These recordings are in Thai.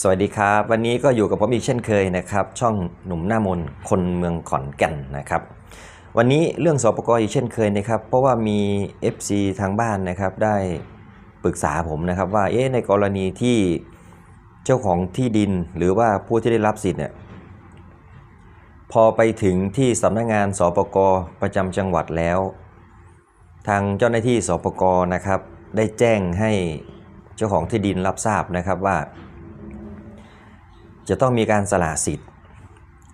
สวัสดีครับ วันนี้ก็อยู่กับผมอีกเช่นเคยนะครับ ช่องหนุ่มหน้ามนคนเมืองขอนแก่นนะครับ วันนี้เรื่องสปกอีกเช่นเคยนะครับ เพราะว่ามี FC ทางบ้านนะครับได้ปรึกษาผมนะครับว่าเอ๊ะในกรณีที่เจ้าของที่ดินหรือว่าผู้ที่ได้รับสิทธิ์เนี่ยพอไปถึงที่สำนักงานสปกประจำจังหวัดแล้ว ทางเจ้าหน้าที่สปกนะครับ ได้แจ้งให้เจ้าของที่ดินรับทราบนะครับว่า จะต้องมีการสละสิทธิ์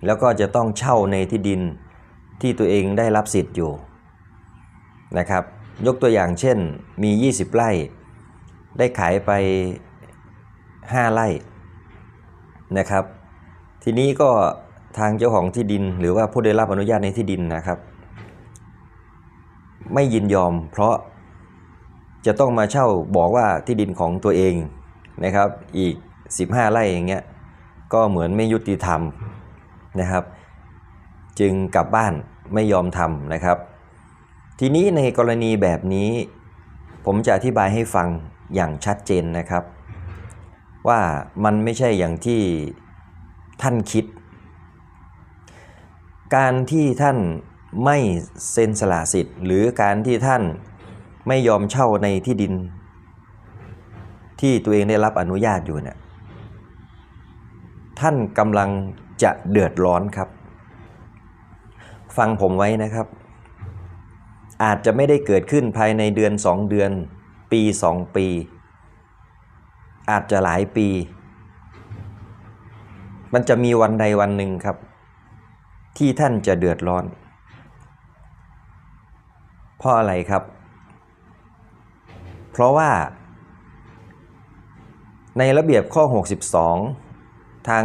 แล้วก็จะต้องเช่าในที่ดินที่ตัวเองได้รับสิทธิ์อยู่นะครับ ยกตัวอย่างเช่นมี 20 ไร่ ได้ขายไป 5 ไร่นะครับ ทีนี้ก็ทางเจ้าของที่ดิน หรือว่าผู้ได้รับอนุญาตในที่ดินนะครับ ไม่ยินยอมเพราะจะต้องมาเช่าบอกว่าที่ดินของตัวเองนะครับ อีก 15 ไร่อย่างเงี้ย ก็เหมือนไม่ยุติธรรมนะครับ จึงกลับบ้านไม่ยอมทำนะครับ ทีนี้ในกรณีแบบนี้ผมจะอธิบายให้ฟังอย่างชัดเจนนะครับ ว่ามันไม่ใช่อย่างที่ท่านคิด การที่ท่านไม่เซ็นสละสิทธิ์ หรือการที่ท่านไม่ยอมเช่าในที่ดิน ที่ตัวเองได้รับอนุญาตอยู่เนี่ย ท่านกำลังจะเดือดร้อนครับ ฟังผมไว้นะครับ อาจจะไม่ได้เกิดขึ้นภายในเดือน 2 เดือน ปี 2 ปี อาจจะหลายปี มันจะมีวันใดวันหนึ่งครับ ที่ท่านจะเดือดร้อน เพราะอะไรครับ เพราะว่าในระเบียบข้อ 62 ทาง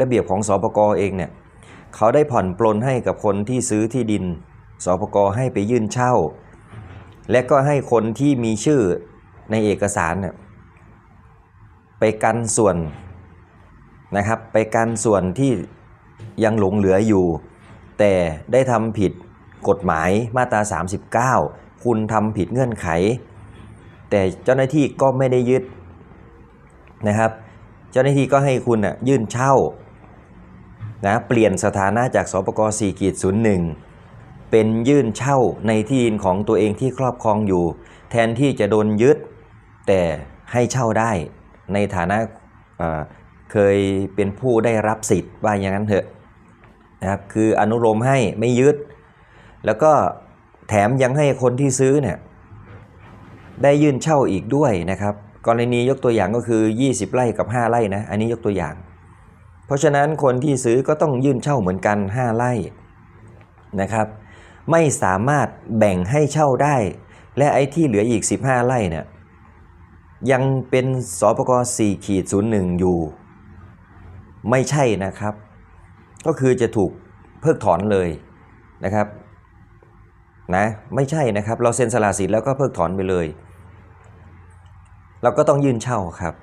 ระเบียบของสปกเองเนี่ยเขาได้ผ่อนปลนให้กับคนที่ซื้อที่ดินสปกให้ไปยื่นเช่า และก็ให้คนที่มีชื่อในเอกสารเนี่ยไปกันส่วนนะครับ ไปกันส่วนที่ยังหลงเหลืออยู่ แต่ได้ทำผิดกฎหมายมาตรา 39 คุณทำผิดเงื่อนไข แต่เจ้าหน้าที่ก็ไม่ได้ยึดนะครับ เจ้าหน้าที่ก็ให้คุณน่ะยื่นเช่านะเปลี่ยนสถานะจากสปก4กีด01 เป็นยื่นเช่าในที่ดินของตัวเองที่ครอบครองอยู่ แทนที่จะโดนยึด แต่ให้เช่าได้ในฐานะเอ่อเคยเป็นผู้ได้รับสิทธิ์ว่าอย่างนั้นเถอะนะครับคืออนุโลมให้ไม่ยึด แล้วก็แถมยังให้คนที่ซื้อเนี่ยได้ยื่นเช่าอีกด้วยนะครับ กรณียกตัวอย่างก็คือ 20 ไร่กับ 5 ไร่นะ อันนี้ยกตัวอย่าง เพราะฉะนั้นคนที่ซื้อก็ต้องยื่นเช่าเหมือนกัน 5 ไร่นะครับ ไม่สามารถแบ่งให้เช่าได้ และไอ้ที่เหลืออีก 15 ไร่เนี่ยยังเป็นสปก4ขีด01 อยู่ ไม่ใช่นะครับ ก็คือจะถูกเพิกถอนเลยนะครับนะไม่ใช่นะครับ เราเซ็นสละสิทธิ์แล้วก็เพิกถอนไปเลย เราก็ต้องยื่นเช่าครับ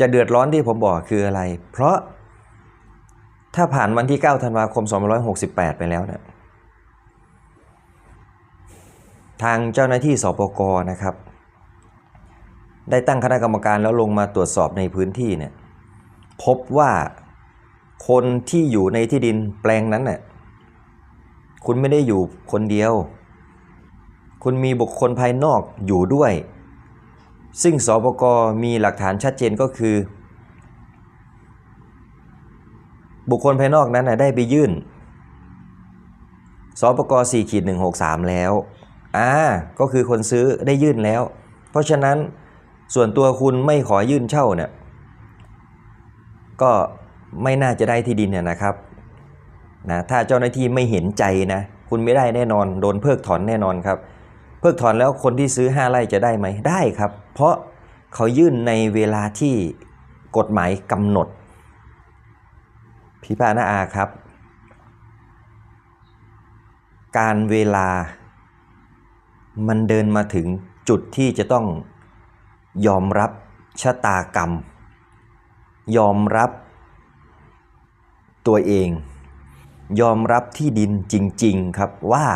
จะเดือดร้อนที่ผมบอกคืออะไร เพราะถ้าผ่านวันที่ 9 ธันวาคม 2568 ไปแล้วเนะี่ยทางเจ้าหน้าที่สปกนะครับ ได้ตั้งคณะกรรมการแล้วลงมาตรวจสอบในพื้นที่เนี่ยพบว่าคนที่อยู่ในที่ดินแปลงนั้นเนี่ยคุณไม่ได้อยู่คนเดียว คุณมีบุคคลภายนอกอยู่ด้วย ซึ่งสปกมีหลักฐานชัดเจนก็คือ บุคคลภายนอกนั้นได้ไปยื่นสปก4ขีด163แล้วอ่าก็คือคนซื้อได้ยื่นแล้ว เพราะฉะนั้นส่วนตัวคุณไม่ขอยื่นเช่าเนี่ยก็ไม่น่าจะได้ที่ดินเนี่ยนะครับนะถ้าเจ้าหน้าที่ไม่เห็นใจนะคุณไม่ได้แน่นอนโดนเพิกถอนแน่นอนครับ เพิกถอนแล้วคนที่ซื้อ 5ไร่จะได้ไหมได้ครับ เพราะเขายื่นในเวลาที่กฎหมายกำหนด พิพาณอาครับ การเวลามันเดินมาถึงจุดที่จะต้องยอมรับชะตากรรม ยอมรับตัวเอง ยอมรับที่ดินจริง ๆ ครับว่า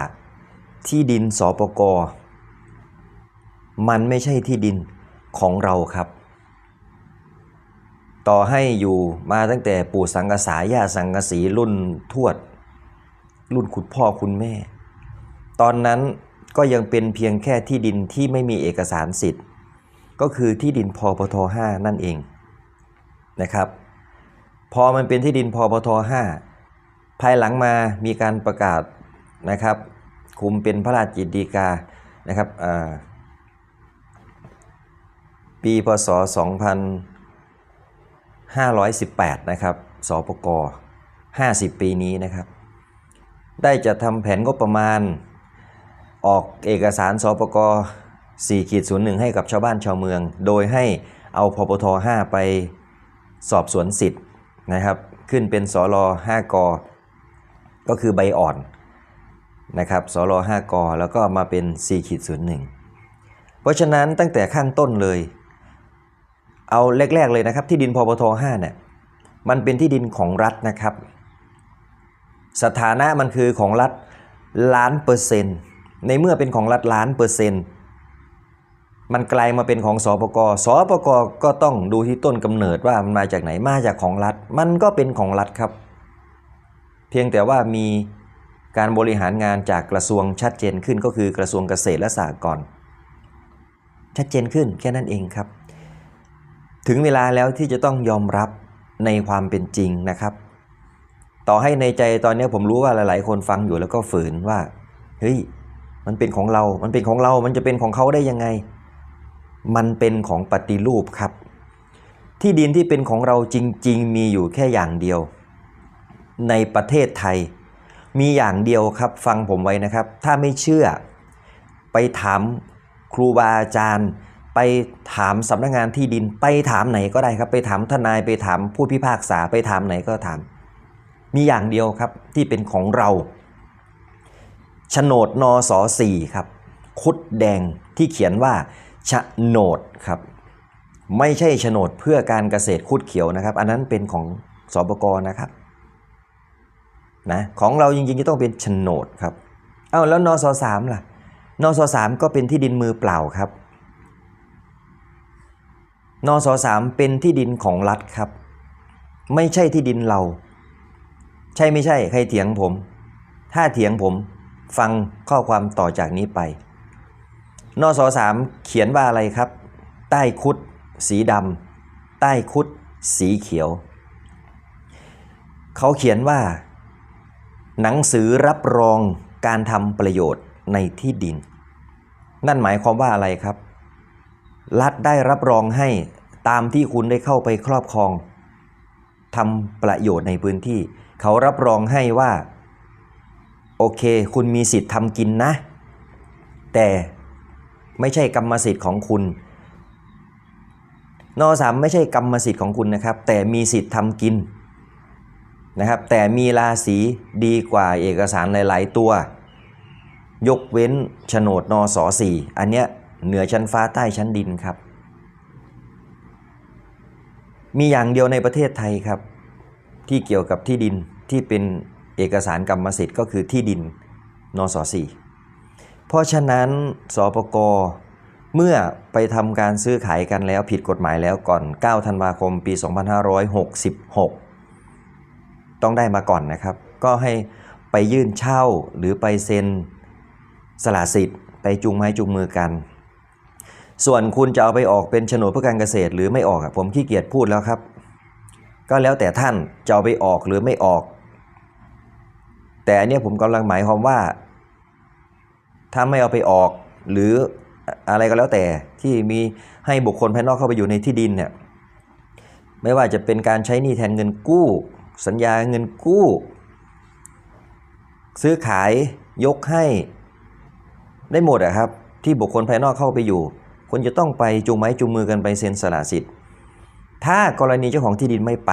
ที่ดินสปกมันไม่ใช่ที่ดินของเราครับ ต่อให้อยู่มาตั้งแต่ปู่สังกษาย่าสังกสีรุ่นทวด รุ่นคุณพ่อคุณแม่ ตอนนั้นก็ยังเป็นเพียงแค่ที่ดินที่ไม่มีเอกสารสิทธิ์ ก็คือที่ดินพปท5นั่นเองนะครับ พอมันเป็นที่ดินพปท5ภายหลังมามีการประกาศนะครับ คุมเป็นพระราชกิจฎีกานะครับอ่าปีพศ 2518 นะครับสปก50 ปีนี้นะครับ ได้จะทำแผนงบประมาณ ออกเอกสารสปก4ขีด01 ให้กับชาวบ้านชาวเมือง โดยให้เอาพปท 5 ไปสอบสวนสิทธิ์นะครับ ขึ้นเป็นสร5กอก็คือใบอ่อน นะครับสร5กแล้วก็มาเป็น4ขีด01เพราะฉะนั้นตั้งแต่ข้างต้นเลย เอาแรก ๆ เลยนะครับ ที่ดินพปท5เนี่ยมันเป็นที่ดินของรัฐนะครับ สถานะมันคือของรัฐล้านเปอร์เซ็นต์ในเมื่อเป็นของรัฐล้านเปอร์เซ็นต์มันกลายมาเป็นของสปกสปกก็ต้องดูที่ต้นกำเนิดว่ามันมาจากไหนมาจากของรัฐ มันก็เป็นของรัฐครับ เพียงแต่ว่ามี การบริหารงานจากกระทรวงชัดเจนขึ้นก็คือกระทรวงเกษตรและสหกรณ์ชัดเจนขึ้นแค่นั้นเองครับ ถึงเวลาแล้วที่จะต้องยอมรับในความเป็นจริงนะครับ ต่อให้ในใจตอนนี้ผมรู้ว่าหลาย ๆ คนฟังอยู่แล้วก็ฝืนว่าเฮ้ยมันเป็นของเรา มันเป็นของเรา มันจะเป็นของเขาได้ยังไง มันเป็นของปฏิรูปครับ ที่ดินที่เป็นของเราจริง ๆ มีอยู่แค่อย่างเดียว ในประเทศไทย มีอย่างเดียวครับฟังผมไว้นะครับ ถ้าไม่เชื่อ ไปถามครูบาอาจารย์ ไปถามสำนักงานที่ดิน ไปถามไหนก็ได้ครับ ไปถามทนายไปถามผู้พิพากษาไปถามไหนก็ถาม มีอย่างเดียวครับที่เป็นของเราโฉนดนสสี่ครับ คุดแดงที่เขียนว่าโฉนดครับ ไม่ใช่โฉนดเพื่อการเกษตรคุดเขียวนะครับ อันนั้นเป็นของสบกนะครับ นะของเราจริงๆจะต้องเป็นโฉนดครับเอ้าแล้วนสสามล่ะนสสามก็เป็นที่ดินมือเปล่าครับนสสามเป็นที่ดินของรัฐครับ ไม่ใช่ที่ดินเรา ใช่ไม่ใช่ใครเถียงผม ถ้าเถียงผมฟังข้อความต่อจากนี้ไปนสสามเขียนว่าอะไรครับ ใต้คุด สีดำใต้คุด สีเขียว เขาเขียนว่า หนังสือรับรองการทำประโยชน์ในที่ดิน นั่นหมายความว่าอะไรครับ รัฐได้รับรองให้ตามที่คุณได้เข้าไปครอบครองทำประโยชน์ในพื้นที่ เขารับรองให้ว่า โอเค คุณมีสิทธิ์ทำกินนะ แต่ไม่ใช่กรรมสิทธิ์ของคุณนอสามไม่ใช่กรรมสิทธิ์ของคุณนะครับ แต่มีสิทธิ์ทำกิน นะครับแต่มีราศีดีกว่าเอกสารหลาย ๆ ตัว ยกเว้นโฉนดนสสี่อันเนี้ยเหนือชั้นฟ้าใต้ชั้นดินครับ มีอย่างเดียวในประเทศไทยครับ ที่เกี่ยวกับที่ดินที่เป็นเอกสารกรรมสิทธิ์ก็คือที่ดินนสสี่เพราะฉะนั้นสปกเมื่อไปทำการซื้อขายกันแล้วผิดกฎหมายแล้วก่อน 9 ธันวาคม ปี 2566 ต้องได้มาก่อนนะครับ ก็ให้ไปยื่นเช่าหรือไปเซ็นสละสิทธิ์ ไปจูงไม้จูงมือกัน ส่วนคุณจะเอาไปออกเป็นโฉนดเพื่อการเกษตรหรือไม่ออกผมขี้เกียจพูดแล้วครับ ก็แล้วแต่ท่านจะเอาไปออกหรือไม่ออก แต่อันเนี้ยผมกำลังหมายความว่า ถ้าไม่เอาไปออกหรืออะไรก็แล้วแต่ที่มีให้บุคคลภายนอกเข้าไปอยู่ในที่ดินเนี่ยไม่ว่าจะเป็นการใช้หนี้แทนเงินกู้ สัญญาเงินกู้ ซื้อขายยกให้ ได้หมดอะครับ ที่บุคคลภายนอกเข้าไปอยู่คุณจะต้องไปจูงไม้จูงมือกันไปเซ็นสละสิทธิ์ ถ้ากรณีเจ้าของที่ดินไม่ไป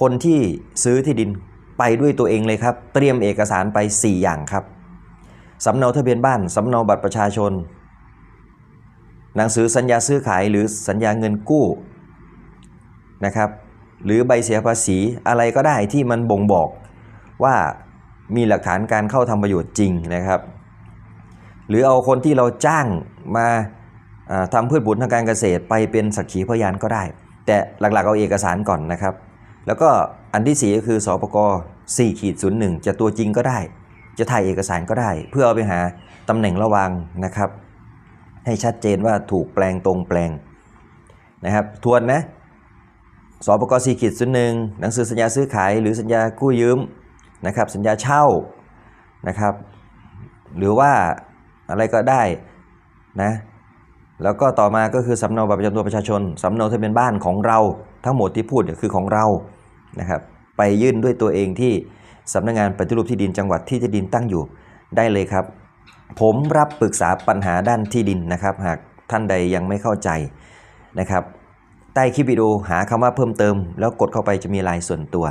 คนที่ซื้อที่ดินไปด้วยตัวเองเลยครับ เตรียมเอกสารไป 4 อย่างครับสำเนาทะเบียนบ้านสำเนาบัตรประชาชน หนังสือสัญญาซื้อขายหรือสัญญาเงินกู้ นะครับ หรือใบเสียภาษีอะไรก็ได้ที่มันบ่งบอกว่ามีหลักฐานการเข้าทำประโยชน์จริงนะครับ หรือเอาคนที่เราจ้างมาทำพืชผลทางการเกษตรไปเป็นสักขีพยานก็ได้ แต่หลักๆเอาเอกสารก่อนนะครับ แล้วก็อันที่สี่ก็คือสปก4ขีด01จะตัวจริงก็ได้ จะถ่ายเอกสารก็ได้ เพื่อเอาไปหาตำแหน่งระวางนะครับ ให้ชัดเจนว่าถูกแปลงตรงแปลงนะครับ ทวนนะ สปก4ขีด01หนึ่งหนังสือสัญญาซื้อขายหรือสัญญากู้ยืมนะครับสัญญาเช่านะครับหรือว่าอะไรก็ได้นะแล้วก็ต่อมาก็คือสำเนาบัตรประจำตัวประชาชนสำเนาทะเบียนบ้านของเราทั้งหมดที่พูดคือของเรานะครับไปยื่นด้วยตัวเองที่สำนักงานปฏิรูปที่ดินจังหวัดที่ที่ดินตั้งอยู่ได้เลยครับ ผมรับปรึกษาปัญหาด้านที่ดินนะครับ หากท่านใดยังไม่เข้าใจนะครับ ใต้คลิปวิดีโอหาคำว่าเพิ่มเติม แล้วกดเข้าไปจะมีไลน์ส่วนตัว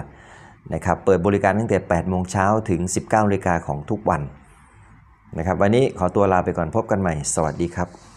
นะครับเปิดบริการตั้งแต่ 8 โมงเช้าถึง 19นาฬิกาของทุกวันนะครับวันนี้ขอตัวลาไปก่อนพบกันใหม่ สวัสดีครับ